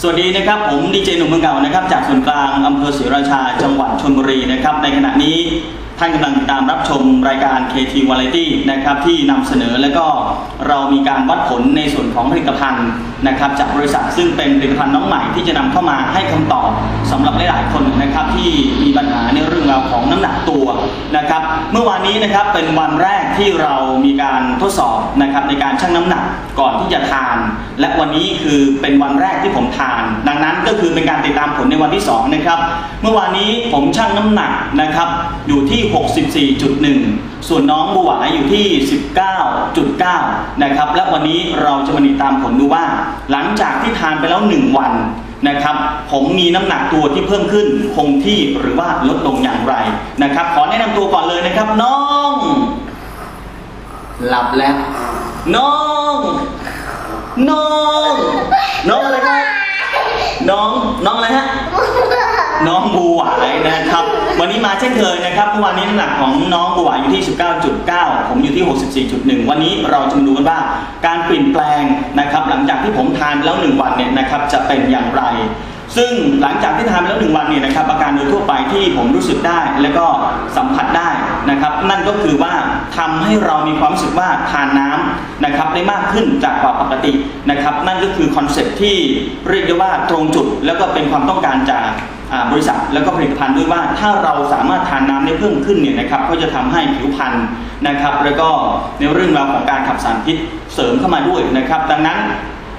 สวัสดีนะครับผมดีเจหนุ่มเมืองเก่านะครับจากส่วนกลางอำเภอศรีราชาจังหวัดชลบุรีนะครับในขณะนี้ท่านกำลังตามรับชมรายการ KT Variety นะครับที่นำเสนอแล้วก็เรามีการวัดผลในส่วนของผลิตภัณฑ์นะครับจากบริษัทซึ่งเป็นผลิตภัณฑ์น้องใหม่ที่จะนำเข้ามาให้คำตอบสำหรับหลาย ๆ คนนะครับที่มีปัญหาในเรื่องราวของน้ำหนักตัวนะครับ เมื่อวานนี้นะครับเป็นวันแรกที่เรามีการทดสอบนะครับในการชั่งน้ำหนักก่อนที่จะทาน และวันนี้คือเป็นวันแรกที่ผมทาน ดังนั้นก็คือเป็นการติดตามผลในวันที่2นะครับเมื่อวานนี้ผมชั่งน้ำหนักนะครับอยู่ที่ 64.1 ส่วนน้องบัวอยู่ที่ 19.9 นะครับและวันนี้เราจะมาติดตามผลดูว่า หลังจากที่ทานไปแล้ว 1 วัน นะครับ ผมมีน้ำหนักตัวที่เพิ่มขึ้นคงที่หรือว่าลดลงอย่างไรนะครับ ขอแนะนำตัวก่อนเลยนะครับน้อง หลับแล้วน้อง น้อง น้องอะไรครับ น้อง น้องอะไรฮะ น้องบูหวายนะครับ วันนี้ มาเช่นเคยนะครับเมื่อวานนี้น้ำหนักของน้องบูหวอยู่ที่ 19.9 ผมอยู่ที่ 64.1 วันนี้เราจะมาดูกันว่าการเปลี่ยนแปลงนะครับหลังจากที่ผมทานแล้ว 1 วันเนี่ยนะครับจะเป็นอย่างไร ซึ่งหลังจากที่ทานไปแล้วหนึ่งวันเนี่ยนะครับอาการโดยทั่วไปที่ผมรู้สึกได้และก็สัมผัสได้นะครับนั่นก็คือว่าทำให้เรามีความรู้สึกว่าทานน้ำนะครับได้มากขึ้นจากกว่าปกตินะครับนั่นก็คือคอนเซ็ปที่เรียกได้ว่าตรงจุดแล้วก็เป็นความต้องการจาก บริษัทแล้วก็ผลิตภัณฑ์ด้วยว่าถ้าเราสามารถทานน้ำได้เพิ่มขึ้นเนี่ยนะครับก็จะทำให้ผิวพรรณนะครับ แล้วก็ในเรื่องราวของการขับสารพิษเสริมเข้ามาด้วยนะครับ ดังนั้น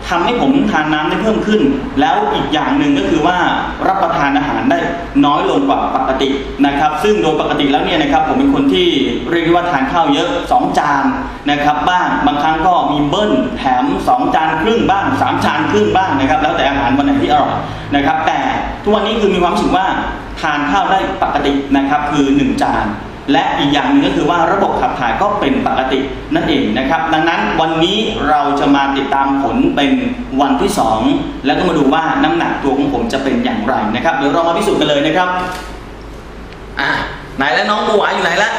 ทำให้ผมทานน้ำได้เพิ่มขึ้น แล้วอีกอย่างหนึ่งก็คือว่ารับประทานอาหารได้น้อยลงกว่าปกตินะครับ ซึ่งโดยปกติแล้วเนี่ยนะครับผมเป็นคนที่เรียกว่าทานข้าวเยอะ 2 จานนะครับบ้างบางครั้งก็มีเบิ้ลแถม 2 จานครึ่งบ้าง 3 จานครึ่งบ้างนะครับ แล้วแต่อาหารวันไหนที่อร่อยนะครับ แต่ทุกวันนี้คือมีความรู้สึกว่าทานข้าวได้ปกตินะครับคือ 1 จาน และอีกอย่างหนึงก็คือว่าระบบขับถ่ายก็เป็นปกตินั่นเองนะครับ ดังนั้นวันนี้เราจะมาติดตามผลเป็นวันที่ 2 แล้วก็มาดูว่าน้ำหนักตัวของผมจะเป็นอย่างไรนะครับเดี๋ยวเรามาพิสูจน์กันเลยนะครับอะไหนแล้วน้องบัวอยู่ไหนละ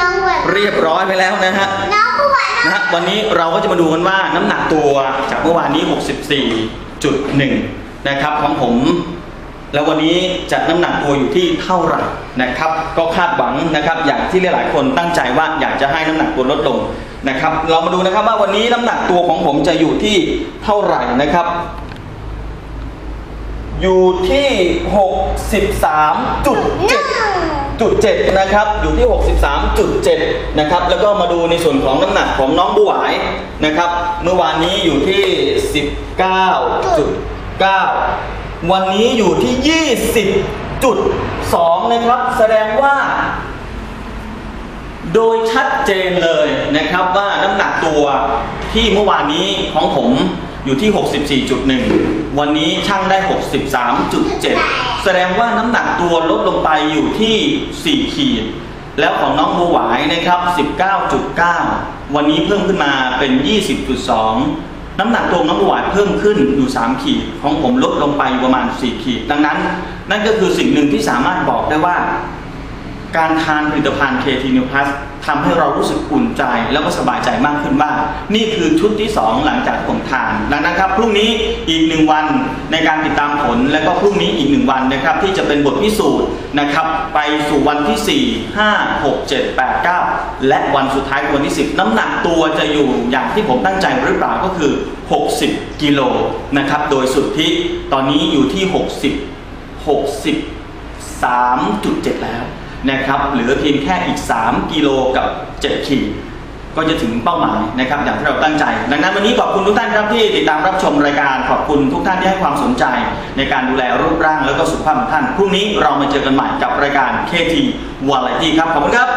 น้องหวานเรียบร้อยไปแล้วนะฮะน้องหวานนะฮะวันนี้เราก็จะมาดูกันว่าน้ำหนักตัวจากเมื่อวานนี้ 64.1 นะครับของผม แล้ววันนี้จะน้ำหนักตัวอยู่ที่เท่าไหร่นะครับ ก็คาดหวังนะครับอย่างที่หลายๆ คนตั้งใจว่าอยากจะให้น้ำหนักตัวลดลงนะครับ เรามาดูนะครับว่าวันนี้น้ำหนักตัวของผมจะอยู่ที่เท่าไหร่นะครับ อยู่ที่ 63.7จุดเจ็ดนะครับอยู่ที่ 63.7นะครับแล้วก็มาดูในส่วนของน้ำหนักของน้องบัวหวายนะครับ เมื่อวานนี้อยู่ที่ 19.9 วันนี้อยู่ที่ 20.2 นะครับ แสดงว่า โดยชัดเจนเลยนะครับว่าน้ำหนักตัวที่เมื่อวานนี้ของผมอยู่ที่ 64.1 วันนี้ช่างได้ 63.7 แสดงว่าน้ำหนักตัวลดลงไปอยู่ที่ 4 ขีด แล้วของน้องบัวหวายนะครับ 19.9 วันนี้เพิ่มขึ้นมาเป็น 20.2 น้ำหนักตัวน้ำหวานเพิ่มขึ้นอยู่ 3 ขีด ของผมลดลงไปประมาณ 4 ขีด ดังนั้น นั่นก็คือสิ่งหนึ่งที่สามารถบอกได้ว่า การทานผลิตภัณฑ์ KT New Plus ทำให้เรารู้สึกอุ่นใจแล้วก็สบายใจมากขึ้นว่า นี่คือชุดที่ 2 หลังจากผมทาน ดังนั้นครับพรุ่งนี้อีกหนึ่งวันในการติดตามผล และก็พรุ่งนี้อีกหนึ่งวันนะครับ ที่จะเป็นบทพิสูจน์นะครับ ไปสู่วันที่ 4 5 6 7 8 9 และวันสุดท้ายวันที่ 10 น้ำหนักตัวจะอยู่อย่างที่ผมตั้งใจหรือเปล่าก็คือ 60 กิโลนะครับโดยสุดที่ตอนนี้อยู่ที่ 60 60 3.7 แล้ว นะครับเหลือเพียงแค่อีก 3 กิโลกับ 7 ขีดก็จะถึงเป้าหมายนะครับอย่างที่เราตั้งใจ ดังนั้นวันนี้ขอบคุณทุกท่านครับที่ติดตามรับชมรายการขอบคุณทุกท่านที่ให้ความสนใจ ในการดูแลรูปร่างแล้วก็สุขภาพของท่านพรุ่งนี้เรามาเจอกันใหม่กับรายการ KT Variety ครับขอบคุณครับ